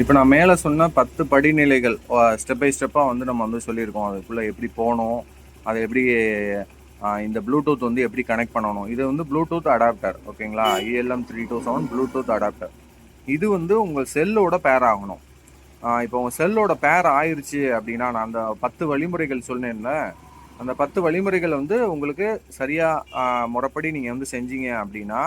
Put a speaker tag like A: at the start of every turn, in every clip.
A: இப்போ நான் மேலே சொன்ன பத்து படிநிலைகள் ஸ்டெப் பை ஸ்டெப்பாக வந்து நம்ம வந்து சொல்லியிருக்கோம். அதுக்குள்ளே எப்படி போகணும் அதை எப்படி இந்த ப்ளூடூத் வந்து எப்படி கனெக்ட் பண்ணணும். இது வந்து ப்ளூடூத் அடாப்டர் ஓகேங்களா? E ELM three two seven Bluetooth adapter இது வந்து உங்கள் செல்லோட பேர் ஆகணும். இப்போ உங்கள் செல்லோட பேர் ஆயிடுச்சு அப்படின்னா நான் அந்த பத்து வழிமுறைகள் சொன்னேன்ல அந்த பத்து வழிமுறைகள் வந்து உங்களுக்கு சரியாக முறைப்படி நீங்கள் வந்து செஞ்சீங்க அப்படின்னா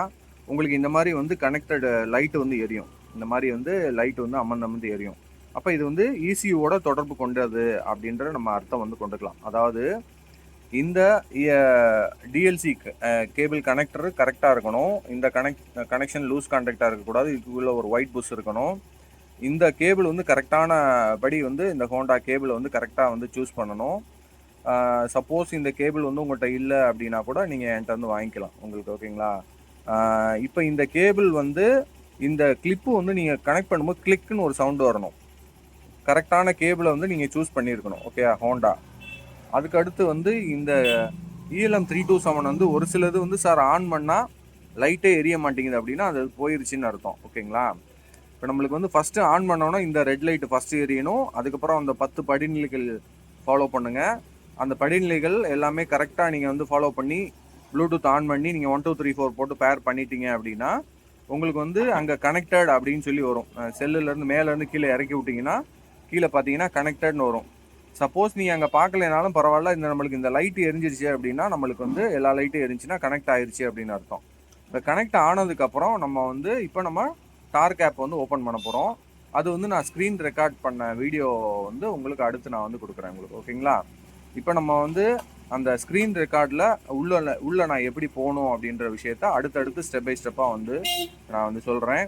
A: உங்களுக்கு இந்த மாதிரி வந்து கனெக்டட் லைட்டு வந்து எரியும். இந்த மாதிரி வந்து லைட் வந்து அமர்ந்து அமர்ந்து எரியும். அப்போ இது வந்து இசியூவோட தொடர்பு கொண்டது அப்படின்ற நம்ம அர்த்தம் வந்து கொண்டுக்கலாம். அதாவது இந்த டிஎல்சி கேபிள் கனெக்டர் கரெக்டாக இருக்கணும். இந்த கனெக்ட் கனெக்ஷன் லூஸ் கான்டாக்டாக இருக்கக்கூடாது. இதுக்குள்ளே ஒரு ஒயிட் புஷ் இருக்கணும். இந்த கேபிள் வந்து கரெக்டான படி வந்து இந்த ஹோண்டா கேபிளை வந்து கரெக்டாக வந்து சூஸ் பண்ணணும். சப்போஸ் இந்த கேபிள் வந்து உங்கள்கிட்ட இல்லை அப்படின்னா கூட நீங்கள் என்கிட்ட வந்து வாங்கிக்கலாம். உங்களுக்கு ஓகேங்களா இப்போ இந்த கேபிள் வந்து இந்த கிளிப்பு வந்து நீங்கள் கனெக்ட் பண்ணும்போது கிளிக்குன்னு ஒரு சவுண்டு வரணும். கரெக்டான கேபிளை வந்து நீங்கள் சூஸ் பண்ணியிருக்கணும். ஓகே ஹோண்டா அதுக்கடுத்து வந்து இந்த இஎல்எம் த்ரீ டூ செவன் வந்து ஒரு சிலது வந்து சார் ஆன் பண்ணால் லைட்டே எரிய மாட்டேங்குது அப்படின்னா அது போயிருச்சுன்னு அர்த்தம். ஓகேங்களா இப்போ நம்மளுக்கு வந்து ஃபஸ்ட்டு ஆன் பண்ணோன்னா இந்த ரெட் லைட்டு ஃபஸ்ட்டு எரியணும். அதுக்கப்புறம் அந்த பத்து படிநிலைகள் ஃபாலோ பண்ணுங்கள் அந்த படிநிலைகள் எல்லாமே கரெக்டாக நீங்கள் வந்து ஃபாலோ பண்ணி ப்ளூடூத் ஆன் பண்ணி நீங்கள் ஒன் டூ த்ரீ ஃபோர் போட்டு பேர் பண்ணிட்டீங்க அப்படின்னா உங்களுக்கு வந்து அங்கே கனெக்டட் அப்படின்னு சொல்லி வரும். செல்லுலேருந்து மேலேருந்து கீழே இறக்கி விட்டிங்கன்னா கீழே பார்த்தீங்கன்னா கனெக்டட்னு வரும். சப்போஸ் நீ அங்கே பார்க்கலனாலும் பரவாயில்ல இந்த நம்மளுக்கு இந்த லைட் எரிஞ்சிருச்சு அப்படின்னா நம்மளுக்கு வந்து எல்லா லைட்டும் எரிஞ்சுன்னா கனெக்ட் ஆயிருச்சு அப்படின்னு அர்த்தம். இந்த கனெக்ட் ஆனதுக்கப்புறம் நம்ம வந்து இப்போ நம்ம டார்க் ஆப் வந்து ஓப்பன் பண்ண போகிறோம் அது வந்து நான் ஸ்க்ரீன் ரெக்கார்ட் பண்ண வீடியோ வந்து உங்களுக்கு அடுத்து நான் வந்து கொடுக்குறேன் உங்களுக்கு. ஓகேங்களா இப்போ நம்ம வந்து அந்த ஸ்க்ரீன் ரெக்கார்டில் உள்ள உள்ள நான் எப்படி போகணும் அப்படின்ற விஷயத்த அடுத்தடுத்து ஸ்டெப் பை ஸ்டெப்பாக வந்து நான் வந்து சொல்கிறேன்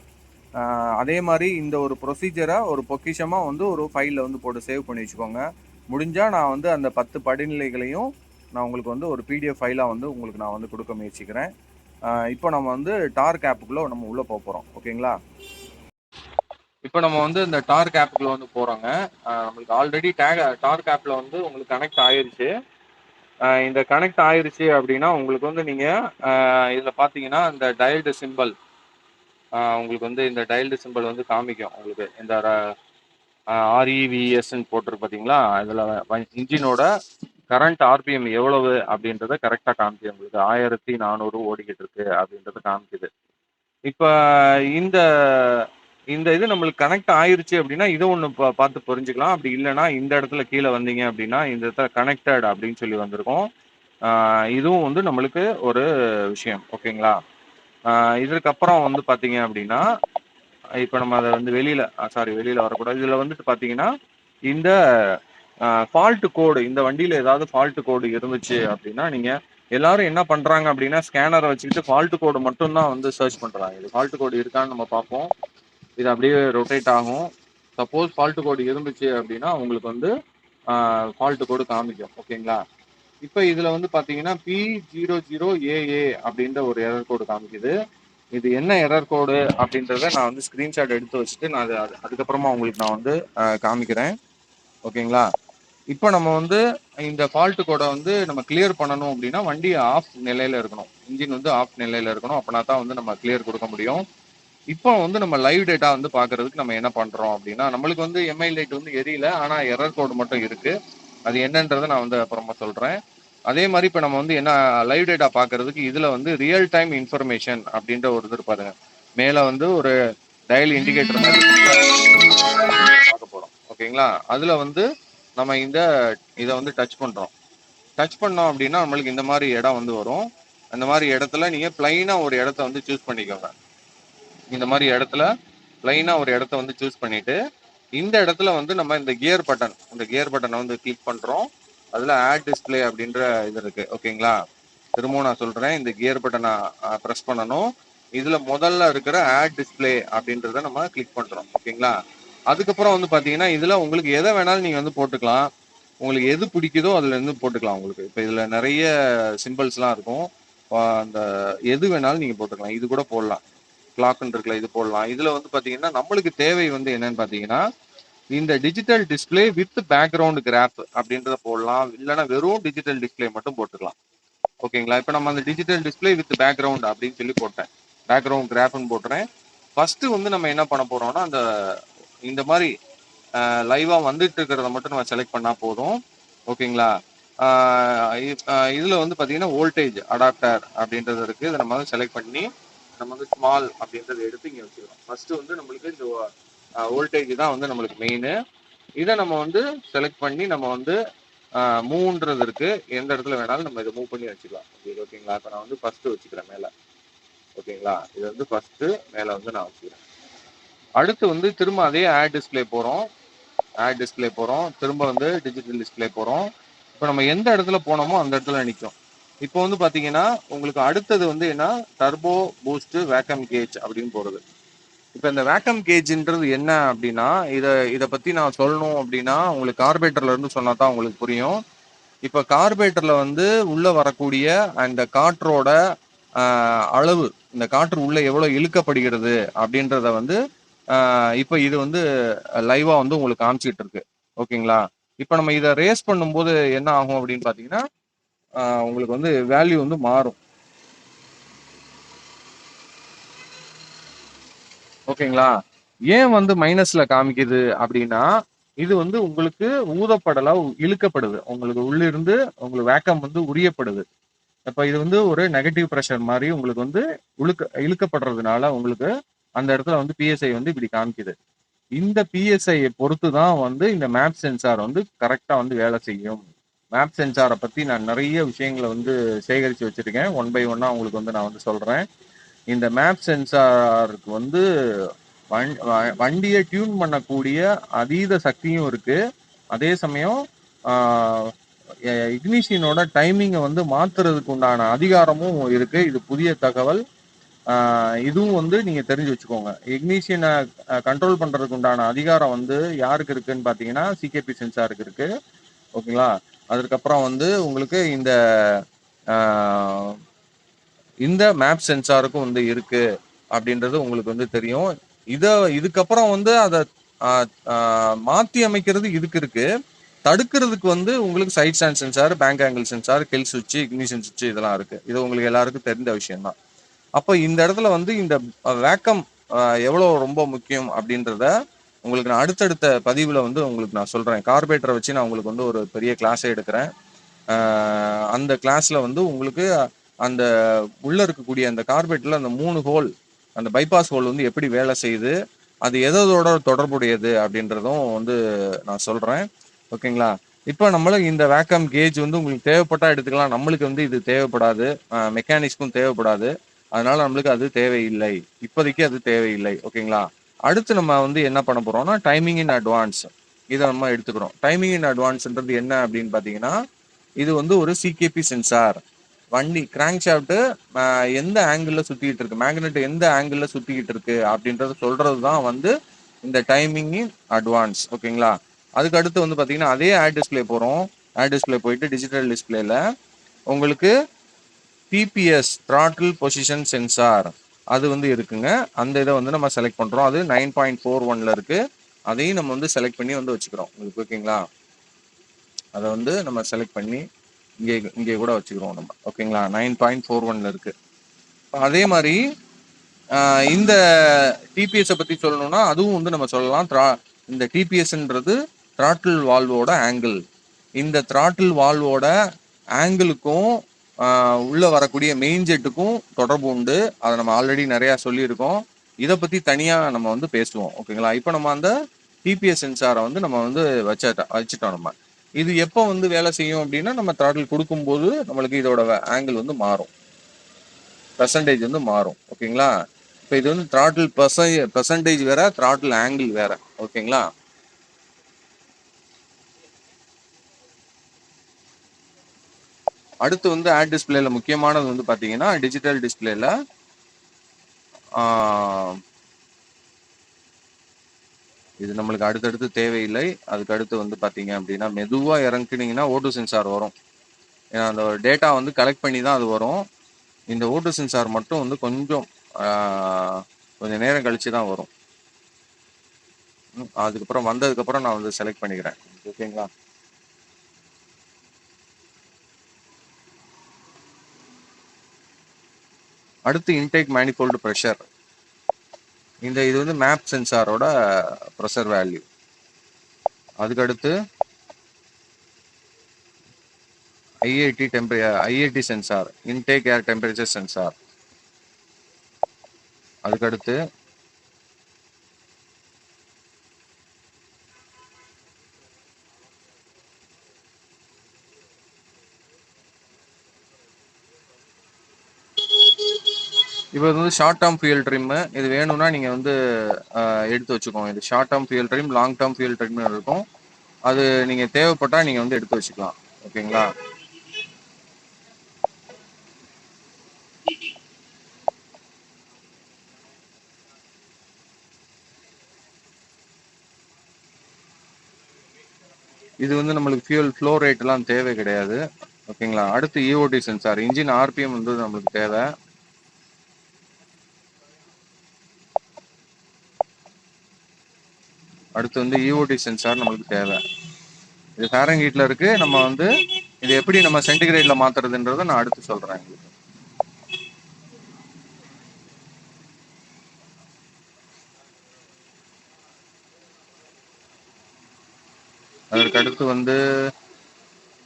A: அதே மாதிரி இந்த ஒரு ப்ரொசீஜரை ஒரு பொக்கிஷமாக வந்து ஒரு ஃபைலில் வந்து போட்டு சேவ் பண்ணி வச்சுக்கோங்க. முடிஞ்சால் நான் வந்து அந்த பத்து படிநிலைகளையும் நான் உங்களுக்கு வந்து ஒரு பிடிஎஃப் ஃபைலாக வந்து உங்களுக்கு நான் வந்து கொடுக்க முயற்சிக்கிறேன். இப்போ நம்ம வந்து டார்க் ஆப்புக்குள்ளே நம்ம உள்ளே போக போகிறோம் ஓகேங்களா? இப்போ நம்ம வந்து இந்த டார்க் ஆப்புக்குள்ளே வந்து போகிறோங்க நம்மளுக்கு ஆல்ரெடி டேக் டார்க் ஆப்பில் வந்து உங்களுக்கு கனெக்ட் ஆயிடுச்சு இந்த கனெக்ட் ஆயிருச்சு அப்படின்னா உங்களுக்கு வந்து நீங்கள் இதில் பார்த்தீங்கன்னா இந்த டயல்டு சிம்பிள் உங்களுக்கு வந்து இந்த டயல்டு சிம்பிள் வந்து காமிக்கும் உங்களுக்கு. இந்த ஆர்இவிஎஸ்ன்னு போட்டிருக்கு பார்த்தீங்களா இதில் இன்ஜினோட கரண்ட் ஆர்பிஎம் எவ்வளவு அப்படின்றத கரெக்டாக காமிக்குது உங்களுக்கு. ஆயிரத்தி நானூறு ஓடிக்கிட்டு இருக்கு அப்படின்றத காமிக்குது. இப்போ இந்த இந்த இது நம்மளுக்கு கனெக்ட் ஆயிருச்சு அப்படின்னா இதை ஒன்று பார்த்து புரிஞ்சுக்கலாம். அப்படி இல்லைன்னா இந்த இடத்துல கீழே வந்தீங்க அப்படின்னா இந்த இடத்துல கனெக்டட் அப்படின்னு சொல்லி வந்திருக்கோம். இதுவும் வந்து நம்மளுக்கு ஒரு விஷயம். ஓகேங்களா? இதற்கப்புறம் வந்து பார்த்தீங்க அப்படின்னா இப்போ நம்ம அதை வந்து வெளியில் சாரி வெளியில் வரக்கூடாது. இதில் வந்துட்டு பார்த்தீங்கன்னா இந்த ஃபால்ட் கோடு இந்த வண்டியில் ஏதாவது ஃபால்ட் கோடு இருந்துச்சு அப்படின்னா நீங்கள் எல்லாரும் என்ன பண்ணுறாங்க அப்படின்னா ஸ்கேனரை வச்சுக்கிட்டு ஃபால்ட் கோடு மட்டும்தான் வந்து சர்ச் பண்ணுறாங்க இது ஃபால்ட் கோடு இருக்கான்னு நம்ம பார்ப்போம். இது அப்படியே ரொட்டேட் ஆகும். சப்போஸ் ஃபால்ட் கோடு இருந்துச்சு அப்படின்னா உங்களுக்கு வந்து ஃபால்ட் கோடு காமிக்கும். ஓகேங்களா? இப்போ இதில் வந்து பார்த்தீங்கன்னா பி ஜீரோ ஜீரோ ஏஏ அப்படின்ற ஒரு எரர் கோடு காமிக்குது. இது என்ன எரர் கோடு அப்படின்றத நான் வந்து ஸ்க்ரீன்ஷாட் எடுத்து வச்சுட்டு நான் அது அதுக்கப்புறமா உங்களுக்கு நான் வந்து காமிக்கிறேன். ஓகேங்களா? இப்போ நம்ம வந்து இந்த ஃபால்ட் கோடை வந்து நம்ம கிளியர் பண்ணணும் அப்படின்னா வண்டி ஆஃப் நிலையில் இருக்கணும். இன்ஜின் வந்து ஆஃப் நிலையில் இருக்கணும். அப்படின்னா தான் வந்து நம்ம கிளியர் கொடுக்க முடியும். இப்போ வந்து நம்ம லைவ் டேட்டா வந்து பாக்குறதுக்கு நம்ம என்ன பண்றோம் அப்படின்னா நம்மளுக்கு வந்து எம்ஐ லைட் வந்து எரியல ஆனா எரர் கோடு மட்டும் இருக்கு. அது என்னன்றதை நான் வந்து அப்புறமா சொல்றேன். அதே மாதிரி இப்போ நம்ம வந்து என்ன லைவ் டேட்டா பார்க்கறதுக்கு இதுல வந்து ரியல் டைம் இன்ஃபர்மேஷன் அப்படின்ற ஒரு இது பாருங்க. மேல வந்து ஒரு டயல் இண்டிகேட்டர் மாதிரி பார்க்க போறோம். ஓகேங்களா? அதுல வந்து நம்ம இந்த இதை வந்து டச் பண்றோம். டச் பண்ணோம் அப்படின்னா நம்மளுக்கு இந்த மாதிரி இடம் வந்து வரும். அந்த மாதிரி இடத்துல நீங்க பிளைனா ஒரு இடத்த வந்து சூஸ் பண்ணிக்கோங்க. இந்த மாதிரி இடத்துல பிளைனா ஒரு இடத்த வந்து சூஸ் பண்ணிட்டு இந்த இடத்துல வந்து நம்ம இந்த கியர் பட்டன் இந்த கியர் பட்டனை வந்து கிளிக் பண்ணுறோம் அதில் ஆட் டிஸ்ப்ளே அப்படின்ற இது இருக்கு. ஓகேங்களா திரும்பவும் நான் சொல்கிறேன் இந்த கியர் பட்டனை ப்ரெஸ் பண்ணணும். இதில் முதல்ல இருக்கிற ஆட் டிஸ்ப்ளே அப்படின்றத நம்ம கிளிக் பண்ணுறோம் ஓகேங்களா அதுக்கப்புறம் வந்து பார்த்தீங்கன்னா இதில் உங்களுக்கு எதை வேணாலும் நீங்கள் வந்து போட்டுக்கலாம். உங்களுக்கு எது பிடிக்குதோ அதுலேருந்து போட்டுக்கலாம் உங்களுக்கு. இப்போ இதில் நிறைய சிம்பிள்ஸ்லாம் இருக்கும். அந்த எது வேணாலும் நீங்கள் போட்டுக்கலாம். இது கூட போடலாம். கிளாக்னு இருக்குல்ல இது போடலாம். இதுல வந்து பாத்தீங்கன்னா நம்மளுக்கு தேவை வந்து என்னன்னு பாத்தீங்கன்னா இந்த digital display with background graph அப்படின்றத போடலாம். இல்லைன்னா வெறும் டிஜிட்டல் டிஸ்ப்ளே மட்டும் போட்டுக்கலாம். ஓகேங்களா இப்போ நம்ம அந்த டிஜிட்டல் டிஸ்பிளே வித் பேக்ரவுண்ட் அப்படின்னு சொல்லி போட்டேன். பேக்ரவுண்ட் கிராஃப்னு போட்டுறேன். ஃபஸ்ட்டு வந்து நம்ம என்ன பண்ண போகிறோம்னா அந்த இந்த மாதிரி லைவாக வந்துட்டு இருக்கிறத மட்டும் நம்ம செலக்ட் பண்ணால் போதும். ஓகேங்களா இதில் வந்து பார்த்தீங்கன்னா வோல்டேஜ் அடாப்டர் அப்படின்றது இருக்குது இதை நம்ம வந்து செலக்ட் பண்ணி நம்ம வந்து ஸ்மால் அப்படின்றத எடுத்து இங்கே வச்சுக்கிறோம். ஃபர்ஸ்ட் வந்து நம்மளுக்கு இந்த வோல்டேஜ் தான் வந்து நம்மளுக்கு மெயின் இதை நம்ம வந்து செலக்ட் பண்ணி நம்ம வந்து மூவ்ன்றது இருக்கு. எந்த இடத்துல வேணாலும் நம்ம இதை மூவ் பண்ணி வச்சுக்கலாம். ஓகேங்களா இப்போ நான் வந்து ஃபர்ஸ்ட் வச்சுக்கிறேன் மேலே. ஓகேங்களா இது வந்து ஃபர்ஸ்ட் மேலே வந்து நான் வச்சுக்கிறேன். அடுத்து வந்து திரும்ப அதே ஆட் டிஸ்ப்ளே போகிறோம் ஆட் டிஸ்ப்ளே போகிறோம் திரும்ப வந்து டிஜிட்டல் டிஸ்ப்ளே போகிறோம் இப்போ நம்ம எந்த இடத்துல போனோமோ அந்த இடத்துல நிற்கும் இப்போ வந்து பார்த்தீங்கன்னா உங்களுக்கு அடுத்தது வந்து என்ன? டர்போ பூஸ்ட் வேக்கம் கேஜ் அப்படின்னு போகிறது இப்போ இந்த வேக்கம் கேஜ்ன்றது என்ன அப்படின்னா இதை இதை பற்றி நான் சொல்லணும் அப்படின்னா உங்களுக்கு கார்பரேட்டர்ல இருந்து சொன்னா தான் உங்களுக்கு புரியும். இப்போ கார்பரேட்டர்ல வந்து உள்ளே வரக்கூடிய அந்த காற்றோட அளவு இந்த காற்று உள்ள எவ்வளோ இழுக்கப்படுகிறது அப்படின்றத வந்து இப்போ இது வந்து லைவாக வந்து உங்களுக்கு காமிச்சிட்டு இருக்கு. ஓகேங்களா? இப்போ நம்ம இதை ரேஸ் பண்ணும்போது என்ன ஆகும் அப்படின்னு பார்த்தீங்கன்னா உங்களுக்கு வந்து வேல்யூ வந்து மாறும். ஓகேங்களா? ஏன் வந்து மைனஸ்ல காமிக்குது அப்படின்னா இது வந்து உங்களுக்கு ஊதப்படலா இழுக்கப்படுது. உங்களுக்கு உள்ளிருந்து உங்களுக்கு வேக்கம் வந்து உரியப்படுது. அப்ப இது வந்து ஒரு நெகட்டிவ் ப்ரெஷர் மாதிரி உங்களுக்கு வந்து இழுக்க இழுக்கப்படுறதுனால உங்களுக்கு அந்த இடத்துல வந்து பிஎஸ்ஐ வந்து இப்படி காமிக்குது. இந்த பிஎஸ்ஐ பொறுத்து தான் வந்து இந்த மேப் சென்சார் வந்து கரெக்டா வந்து வேலை செய்யும். மேப் சென்சாரை பற்றி நான் நிறைய விஷயங்களை வந்து சேகரித்து வச்சுருக்கேன். ஒன் பை ஒன்னாக உங்களுக்கு வந்து நான் வந்து சொல்கிறேன் இந்த மேப் சென்சாருக்கு வந்து வண்- வ- வண்டியை டியூன் பண்ணக்கூடிய அதீத சக்தியும் இருக்குது அதே சமயம் இக்னிஷியனோட டைமிங்கை வந்து மாற்றுறதுக்கு உண்டான அதிகாரமும் இருக்குது இது புதிய தகவல். இதுவும் வந்து நீங்கள் தெரிஞ்சு வச்சுக்கோங்க. இக்னிஷியனை கண்ட்ரோல் பண்ணுறதுக்கு உண்டான அதிகாரம் வந்து யாருக்கு இருக்குன்னு பார்த்தீங்கன்னா சிகேபி சென்சாருக்கு இருக்குது ஓகேங்களா? அதுக்கப்புறம் வந்து உங்களுக்கு இந்த ஆஹ் இந்த மேப் சென்சாருக்கும் வந்து இருக்கு அப்படின்றது உங்களுக்கு வந்து தெரியும். இத இதுக்கப்புறம் வந்து அதை மாத்தி அமைக்கிறது இதுக்கு இருக்கு. தடுக்கிறதுக்கு வந்து உங்களுக்கு side stand sensor bank angle sensor கெல் சுவிட்சு இக்னிஷன் சுவிட்சு இதெல்லாம் இருக்கு. இது உங்களுக்கு எல்லாருக்கும் தெரிந்த விஷயம் தான் அப்போ இந்த இடத்துல வந்து இந்த வேக்கம் எவ்வளோ ரொம்ப முக்கியம் அப்படின்றத உங்களுக்கு நான் அடுத்தடுத்த பதிவில் வந்து உங்களுக்கு நான் சொல்கிறேன் கார்பரேட்டரை வச்சு நான் உங்களுக்கு வந்து ஒரு பெரிய கிளாஸே எடுக்கிறேன். அந்த கிளாஸில் வந்து உங்களுக்கு அந்த உள்ளே இருக்கக்கூடிய அந்த கார்பரேட்டில் அந்த மூணு ஹோல் அந்த பைபாஸ் ஹோல் வந்து எப்படி வேலை செய்யுது அது எதோட தொடர்புடையது அப்படின்றதும் வந்து நான் சொல்கிறேன் ஓகேங்களா இப்போ நம்மளுக்கு இந்த வேக்கம் கேஜ் வந்து உங்களுக்கு தேவைப்பட்டால் எடுத்துக்கலாம். நம்மளுக்கு வந்து இது தேவைப்படாது. மெக்கானிக்ஸ்க்கும் தேவைப்படாது. அதனால நம்மளுக்கு அது தேவையில்லை. இப்போதைக்கு அது தேவையில்லை. ஓகேங்களா அடுத்து நம்ம வந்து என்ன பண்ண போறோம்னா டைமிங் இன் அட்வான்ஸ் இதை நம்ம எடுத்துக்கிறோம். டைமிங் இன் அட்வான்ஸ்ன்றது என்ன அப்படின்னு பார்த்தீங்கன்னா இது வந்து ஒரு சிகேபி சென்சார் வண்டி கிராங்க் ஷாஃப்ட்டு எந்த ஆங்கிளில் சுற்றிக்கிட்டு இருக்கு? மேக்னெட் எந்த ஆங்கிளில் சுற்றிக்கிட்டு இருக்கு? அப்படின்றத சொல்கிறது தான் வந்து இந்த டைமிங் இன் அட்வான்ஸ் ஓகேங்களா? அதுக்கு அடுத்து வந்து பார்த்தீங்கன்னா அதே ஆட் டிஸ்ப்ளே போகிறோம் ஆட் டிஸ்பிளே போயிட்டு டிஜிட்டல் டிஸ்பிளேல உங்களுக்கு டிபிஎஸ் த்ராட்டில் பொசிஷன் சென்சார் அது வந்து இருக்குங்க அந்த இதை வந்து நம்ம செலக்ட் பண்ணுறோம் அது நைன் பாயிண்ட் ஃபோர் ஒன்ல இருக்கு. அதையும் நம்ம வந்து செலக்ட் பண்ணி வந்து வச்சுக்கிறோம். உங்களுக்கு ஓகேங்களா? அதை வந்து நம்ம செலக்ட் பண்ணி இங்கே இங்கே கூட வச்சுக்கிறோம் நம்ம. ஓகேங்களா? நைன் பாயிண்ட் ஃபோர் ஒன்ல இருக்கு. அதே மாதிரி இந்த டிபிஎஸ் பத்தி சொல்லணும்னா அதுவும் வந்து நம்ம சொல்லலாம். த்ரா இந்த டிபிஎஸ்ன்றது த்ராட்டில் வால்வோட ஆங்கிள் இந்த த்ராட்டில் வால்வோட ஆங்கிளுக்கும் உள்ளே வரக்கூடிய மெயின் ஜெட்டுக்கும் தொடர்பு உண்டு. அதை நம்ம ஆல்ரெடி நிறையா சொல்லியிருக்கோம். இதை பற்றி தனியாக நம்ம வந்து பேசுவோம். ஓகேங்களா இப்போ நம்ம அந்த டிபிஎஸ் சென்சாரை வந்து நம்ம வந்து வச்ச வச்சுட்டோம் நம்ம. இது எப்போ வந்து வேலை செய்யும் அப்படின்னா நம்ம throttle கொடுக்கும்போது நம்மளுக்கு இதோட ஆங்கிள் வந்து மாறும். பெர்சன்டேஜ் வந்து மாறும். ஓகேங்களா இப்போ இது வந்து த்ராட்டில் பெர்சன் பெர்சன்டேஜ் வேற த்ராட்டில் ஆங்கிள் வேற. ஓகேங்களா அடுத்து வந்து ஆட் டிஸ்பிளேல முக்கியமானது வந்து பார்த்தீங்கன்னா டிஜிட்டல் டிஸ்பிளேல இது நம்மளுக்கு அடுத்தடுத்து தேவையில்லை. அதுக்கு அடுத்து வந்து பார்த்தீங்க அப்படின்னா மெதுவாக இறங்குனீங்கன்னா ஓட்டு சென்சார் வரும். ஏன்னா அந்த டேட்டா வந்து கலெக்ட் பண்ணி தான் அது வரும். இந்த ஓட்டு சென்சார் மட்டும் வந்து கொஞ்சம் கொஞ்சம் நேரம் கழித்து தான் வரும். ம், அதுக்கப்புறம் வந்ததுக்கப்புறம் நான் வந்து செலக்ட் பண்ணிக்கிறேன். ஓகேங்களா? அடுத்து இன்டேக் மேனிஃபோல்டு ப்ரெஷர் இந்த இது வந்து மேப் சென்சாரோட ப்ரெஷர் வேல்யூ அதுக்கடுத்து IAT temperature IAT sensor intake air temperature sensor அதுக்கடுத்து இப்போ இது வந்து ஷார்ட் டேர்ம் ஃபியூல் ட்ரிம்மு இது வேணும்னா நீங்கள் வந்து எடுத்து வச்சுக்கோங்க. இது short term fuel trim long term fuel trim இருக்கும். அது நீங்கள் தேவைப்பட்டால் நீங்கள் வந்து எடுத்து வச்சுக்கலாம். ஓகேங்களா? இது வந்து நம்மளுக்கு ஃபியூல் ஃப்ளோ ரேட்லாம் தேவை கிடையாது. ஓகேங்களா? அடுத்து இஓடி சென்சார் இன்ஜின் ஆர்பிஎம் வந்து நம்மளுக்கு தேவை. அடுத்து வந்து இஓடி சென்சார் நம்மளுக்கு தேவை. இது ஃபேரன்ஹீட்ல இருக்கு. நம்ம வந்து இது எப்படி நம்ம சென்டிகிரேட்ல மாற்றுறதுன்றதை நான் அடுத்து சொல்றேன் எங்களுக்கு அதற்கு அடுத்து வந்து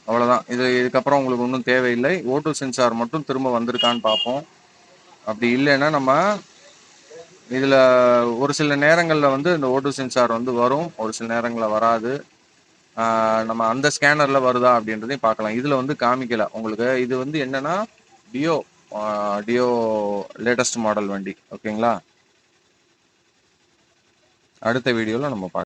A: அவ்வளோதான் இது இதுக்கப்புறம் உங்களுக்கு ஒன்றும் தேவையில்லை. ஓட்டோ சென்சார் மட்டும் திரும்ப வந்திருக்கான்னு பார்ப்போம். அப்படி இல்லைன்னா நம்ம இதில் ஒரு சில நேரங்களில் வந்து இந்த ஓட்டு சென்சார் வந்து வரும். ஒரு சில நேரங்களில் வராது. நம்ம அந்த ஸ்கேனரில் வருதா அப்படின்றதையும் பார்க்கலாம். இதில் வந்து காமிக்கல. உங்களுக்கு இது வந்து என்னென்னா டியோ டியோ லேட்டஸ்ட் மாடல் வண்டி. ஓகேங்களா அடுத்த வீடியோவில் நம்ம பார்க்கலாம்.